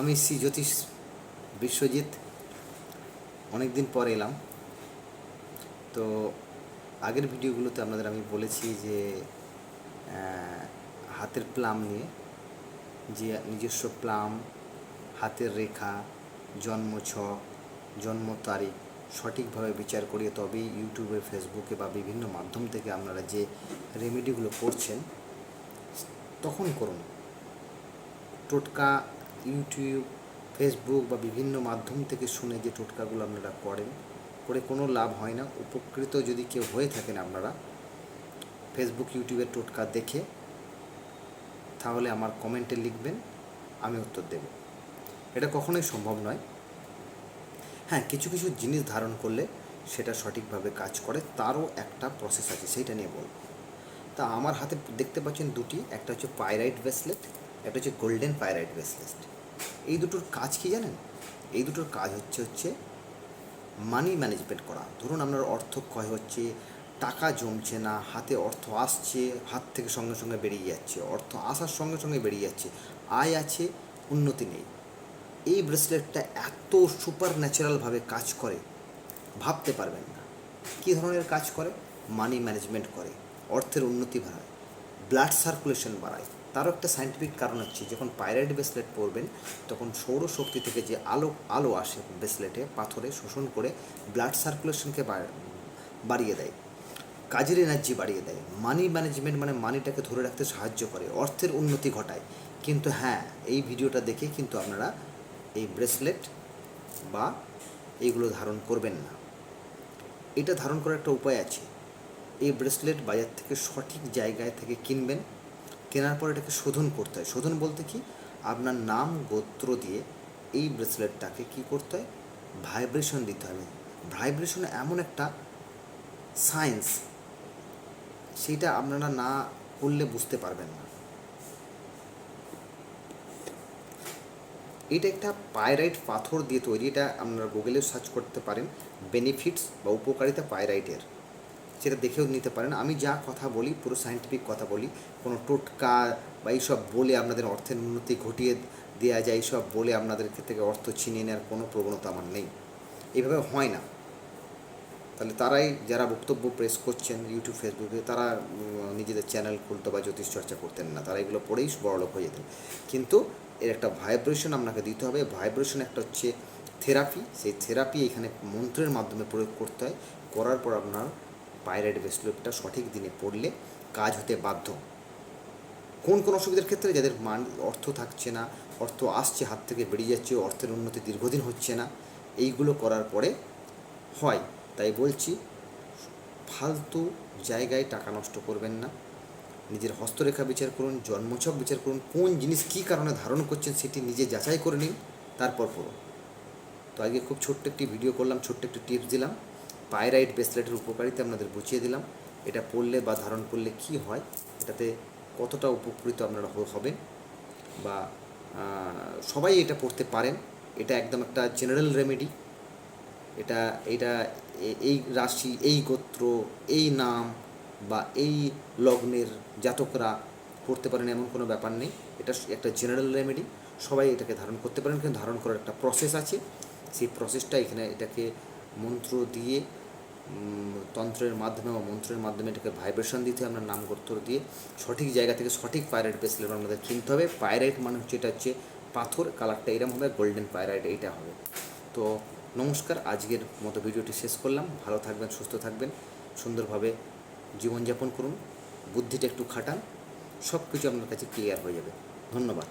আমি শ্রী জ্যোতিষ বিশ্বজিৎ অনেক দিন পর এলাম। তো আগের ভিডিওগুলোতে আপনাদের আমি বলেছি যে হাতের প্লাম নিয়ে, যে নিজস্ব প্লাম, হাতের রেখা, জন্ম ছক জন্ম তারিখ সঠিকভাবে বিচার করিয়ে তবেই ইউটিউবে, ফেসবুকে বা বিভিন্ন মাধ্যম থেকে আপনারা যে রেমেডিগুলো করছেন তখন করুন। টোটকা ইউটিউব ফেসবুক বা বিভিন্ন মাধ্যম থেকে শুনে যে টোটকাগুলো আপনারা করেন, করে কোনো লাভ হয় না। উপকৃত যদি কেউ হয়ে থাকেন আপনারা ফেসবুক ইউটিউবের টোটকা দেখে তাহলে আমার কমেন্টে লিখবেন, আমি উত্তর দেব। এটা কখনোই সম্ভব নয়। হ্যাঁ কিছু কিছু জিনিস ধারণ করলে সেটা সঠিকভাবে কাজ করে, তারও একটা প্রসেস আছে, সেইটা নিয়ে বলব। তা আমার হাতে দেখতে পাচ্ছেন দুটি, একটা হচ্ছে পাইরাইট ব্রেসলেট একটা হচ্ছে গোল্ডেন পাইরাইট ব্রেসলেট এই দুটোর কাজ কি জানেন? এই দুটোর কাজ হচ্ছে হচ্ছে মানি ম্যানেজমেন্ট করা। ধরুন আপনার অর্থ ক্ষয় হচ্ছে, টাকা জমছে না, হাতে অর্থ আসছে, হাত থেকে সঙ্গে সঙ্গে বেরিয়ে যাচ্ছে, অর্থ আসার সঙ্গে সঙ্গে বেরিয়ে যাচ্ছে, আয় আছে, উন্নতি নেই। এই ব্রেসলেটটা এত সুপার ন্যাচারালভাবে কাজ করে, ভাবতে পারবেন না। কী ধরনের কাজ করে? মানি ম্যানেজমেন্ট করে, অর্থের উন্নতি বাড়ায় ব্লাড সার্কুলেশন বাড়ায়। তারও একটা সাইন্টিফিক কারণ হচ্ছে, যখন পাইরাইট ব্রেসলেট পরবেন, তখন সৌরশক্তি থেকে যে আলো আলো আসে ব্রেসলেটে পাথরে শোষণ করে ব্লাড সার্কুলেশনকে বাড়িয়ে দেয়। কাজের এনার্জি বাড়িয়ে দেয়। মানি ম্যানেজমেন্ট মানে মানিটাকে ধরে রাখতে সাহায্য করে, অর্থের উন্নতি ঘটায়। কিন্তু হ্যাঁ এই ভিডিওটা দেখে কিন্তু আপনারা এই ব্রেসলেট বা এইগুলো ধারণ করবেন না। এটা ধারণ করার একটা উপায় আছে। এই ব্রেসলেট বাজার থেকে সঠিক জায়গায় থেকে কিনবেন কেনার পর এটাকে শোধন করতে হয়। শোধন বলতে কি? আপনার নাম, গোত্র দিয়ে এই ব্রেসলেটটাকে কি করতে হয়? ভাইব্রেশন দিতে হবে ভাইব্রেশন এমন একটা সায়েন্স সেটা আপনারা না করলে বুঝতে পারবেন না। এটা একটা পাইরাইট পাথর দিয়ে তৈরি, এটা আপনারা গুগলেও সার্চ করতে পারেন। বেনিফিটস বা উপকারিতা পাইরাইটের সেটা দেখেও নিতে পারেন। আমি যা কথা বলি, পুরো সায়েন্টিফিক কথা বলি, কোনো টোটকা বা এইসব বলে আপনাদের অর্থের উন্নতি ঘটিয়ে দেওয়া যায়, এইসব বলে আপনাদের থেকে অর্থ ছিনিয়ে নেওয়ার কোনো প্রবণতা আমার নেই। এইভাবে হয় না। তাহলে তারাই যারা বক্তব্য প্রেস করছেন ইউটিউব ফেসবুকে তারা নিজেদের চ্যানেল খুলতো বা জ্যোতিষ চর্চা করতেন না। তারা এগুলো পড়েই বড়লোক হয়ে যেতেন। কিন্তু এর একটা ভাইব্রেশন আপনাকে দিতে হবে। ভাইব্রেশন একটা হচ্ছে থেরাপি সেই থেরাপি এখানে মন্ত্রের মাধ্যমে প্রয়োগ করতে হয়। করার পর আপনার পাইরাইড ব্রেসলেটটা সঠিক দিনে পড়লে কাজ হতে বাধ্য। কোন কোন অসুবিধার ক্ষেত্রে যাদের মান, অর্থ থাকছে না, অর্থ আসছে, হাত থেকে বেরিয়ে যাচ্ছে, অর্থের উন্নতি দীর্ঘদিন হচ্ছে না, এইগুলো করার পরে হয়। তাই বলছি, ফালতু জায়গায় টাকা নষ্ট করবেন না। নিজের হস্তরেখা বিচার করুন, জন্মছক বিচার করুন, কোন জিনিস কী কারণে ধারণ করছেন সেটি নিজে যাচাই করে নিন, তারপর পড়ুন। তো আজকে খুব ছোট্ট একটি ভিডিও করলাম, ছোট্ট একটি টিপস দিলাম। পাইরাইট ব্রেসলেটের উপকারিতা আপনাদের বুঝিয়ে দিলাম। এটা পড়লে বা ধারণ করলে কি হয়? এটাতে কতটা উপকৃত আপনারা হবেন? বা সবাই এটা পড়তে পারেন। এটা একদম একটা জেনারেল রেমেডি এটা এটা এই রাশি, এই গোত্র, এই নাম বা এই লগ্নের জাতকরা পড়তে পারেন, এমন কোনো ব্যাপার নেই। এটা একটা জেনারেল রেমেডি সবাই এটাকে ধারণ করতে পারেন। কিন্তু ধারণ করার একটা প্রসেস আছে। সেই প্রসেসটা এখানে এটাকে মন্ত্র দিয়ে তন্ত্রের মাধ্যমে বা মন্ত্রের মাধ্যমে এটাকে ভাইব্রেশন দিতে আপনার নাম গোত্র দিয়ে সঠিক জায়গা থেকে সঠিক পায়রাইট ব্রেসলেট আমাদের কিনতে হবে। পায়রাইট মানে হচ্ছে এটা হচ্ছে পাথর কালারটা এরম হবে গোল্ডেন পায়রাইট এইটা হবে। তো নমস্কার, আজকের মতো ভিডিওটি শেষ করলাম। ভালো থাকবেন, সুস্থ থাকবেন, সুন্দরভাবে জীবনযাপন করুন, বুদ্ধিটা একটু খাটান সব কিছু আপনার কাছে ক্লিয়ার হয়ে যাবে। ধন্যবাদ।